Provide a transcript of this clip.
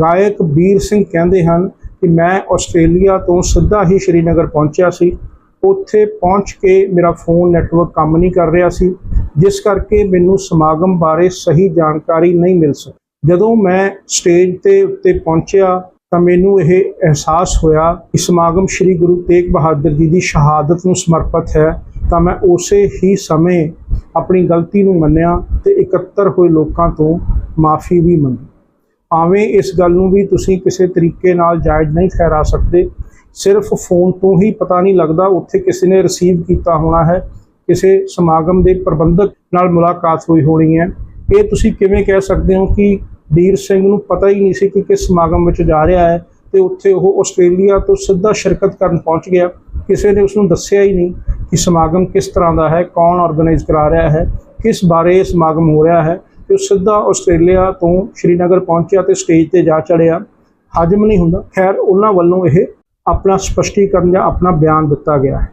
ਗਾਇਕ ਵੀਰ ਸਿੰਘ ਕਹਿੰਦੇ ਹਨ ਕਿ ਮੈਂ ਆਸਟ੍ਰੇਲੀਆ ਤੋਂ ਸਿੱਧਾ ਹੀ ਸ਼੍ਰੀਨਗਰ ਪਹੁੰਚਿਆ ਸੀ। ਉੱਥੇ ਪਹੁੰਚ ਕੇ ਮੇਰਾ ਫੋਨ ਨੈਟਵਰਕ ਕੰਮ ਨਹੀਂ ਕਰ ਰਿਹਾ ਸੀ, ਜਿਸ ਕਰਕੇ ਮੈਨੂੰ ਸਮਾਗਮ ਬਾਰੇ ਸਹੀ ਜਾਣਕਾਰੀ ਨਹੀਂ ਮਿਲ ਸਕੀ। ਜਦੋਂ ਮੈਂ ਸਟੇਜ ਤੇ ਉੱਤੇ ਪਹੁੰਚਿਆ ਤਾਂ ਮੈਨੂੰ ਇਹ ਅਹਿਸਾਸ ਹੋਇਆ ਕਿ ਸਮਾਗਮ ਸ੍ਰੀ ਗੁਰੂ ਤੇਗ ਬਹਾਦਰ ਜੀ ਦੀ ਸ਼ਹਾਦਤ ਨੂੰ ਸਮਰਪਿਤ ਹੈ। ਤਾਂ ਮੈਂ ਉਸੇ ਹੀ ਸਮੇਂ ਆਪਣੀ ਗਲਤੀ ਨੂੰ ਮੰਨਿਆ ਤੇ ਇਕੱਤਰ ਹੋਏ ਲੋਕਾਂ ਤੋਂ ਮਾਫੀ ਵੀ ਮੰਗੀ। ਆਵੇਂ ਇਸ ਗੱਲ ਨੂੰ ਵੀ ਤੁਸੀਂ ਕਿਸੇ ਤਰੀਕੇ ਨਾਲ ਜਾਇਜ਼ ਨਹੀਂ ਠਹਿਰਾ ਸਕਦੇ, ਸਿਰਫ ਫੋਨ ਤੋਂ ਹੀ ਪਤਾ ਨਹੀਂ ਲੱਗਦਾ ਉੱਥੇ ਕਿਸੇ ਨੇ ਰਿਸੀਵ ਕੀਤਾ ਹੋਣਾ ਹੈ, ਕਿਸੇ ਸਮਾਗਮ ਦੇ ਪ੍ਰਬੰਧਕ ਨਾਲ ਮੁਲਾਕਾਤ ਹੋਈ ਹੋਣੀ ਹੈ। ਇਹ ਤੁਸੀਂ ਕਿਵੇਂ ਕਹਿ ਸਕਦੇ ਹੋ ਕਿ ਵੀਰ ਸਿੰਘ ਨੂੰ ਪਤਾ ਹੀ ਨਹੀਂ ਸੀ ਕਿ ਕਿਸ ਸਮਾਗਮ ਵਿੱਚ ਜਾ ਰਿਹਾ ਹੈ ਤੇ ਉੱਥੇ ਉਹ ਆਸਟ੍ਰੇਲੀਆ ਤੋਂ ਸਿੱਧਾ ਸ਼ਿਰਕਤ ਕਰਨ ਪਹੁੰਚ ਗਿਆ। ਕਿਸੇ ਨੇ ਉਸ ਨੂੰ ਦੱਸਿਆ ਹੀ ਨਹੀਂ ਕਿ ਸਮਾਗਮ ਕਿਸ ਤਰ੍ਹਾਂ ਦਾ ਹੈ, ਕੌਣ ਆਰਗੇਨਾਈਜ਼ ਕਰਾ ਰਿਹਾ ਹੈ, ਕਿਸ ਬਾਰੇ ਇਹ ਸਮਾਗਮ ਹੋ ਰਿਹਾ ਹੈ। ਤੇ ਉਹ ਸਿੱਧਾ ਆਸਟ੍ਰੇਲੀਆ ਤੋਂ ਸ਼੍ਰੀਨਗਰ ਪਹੁੰਚਿਆ ਤੇ ਸਟੇਜ ਤੇ ਜਾ ਚੜਿਆ ਹਜਮ ਨਹੀਂ ਹੁੰਦਾ। ਖੈਰ, ਉਹਨਾਂ ਵੱਲੋਂ ਇਹ ਆਪਣਾ ਸਪਸ਼ਟੀਕਰਨ ਜਾਂ ਆਪਣਾ ਬਿਆਨ ਦਿੱਤਾ ਗਿਆ ਹੈ।